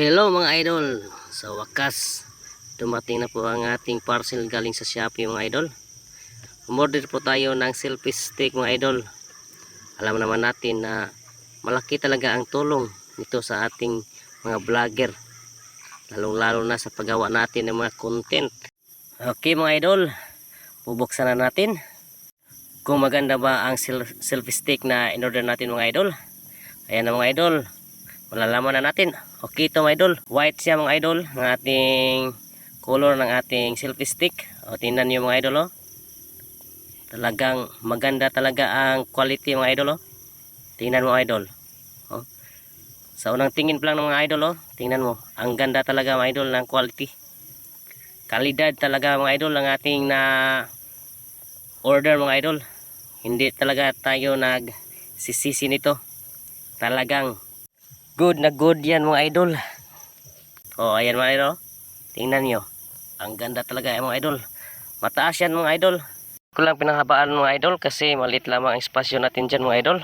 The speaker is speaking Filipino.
Hello mga idol. Sa wakas, dumating na po ang ating parcel galing sa Shopee mga idol. Umorder po tayo ng selfie stick mga idol. Alam naman natin na malaki talaga ang tulong nito sa ating mga vlogger. Lalong lalo na sa paggawa natin ng mga content. Okay mga idol, bubuksan na natin. Kung maganda ba ang sel- selfie stick na in-order natin mga idol. Ayan na mga idol, malalaman na natin. Okay ito mga idol. White siya mga idol. Ang ating color ng ating selfie stick. O tingnan niyo mga idol oh. Talagang maganda talaga ang quality mga idol oh. Tingnan mo idol. Oh. Sa unang tingin pa lang ng mga idol oh. Tingnan mo. Ang ganda talaga mga idol ng quality. Kalidad talaga mga idol ang ating na order mga idol. Hindi talaga tayo nag sisisi nito. Talagang good na good yan mga idol. Oh, ayan mga idol. Tingnan nyo. Ang ganda talaga yan mga idol. Mataas yan mga idol. Ko lang pinanghabaan mga idol kasi maliit lamang ang espasyo natin dyan mga idol.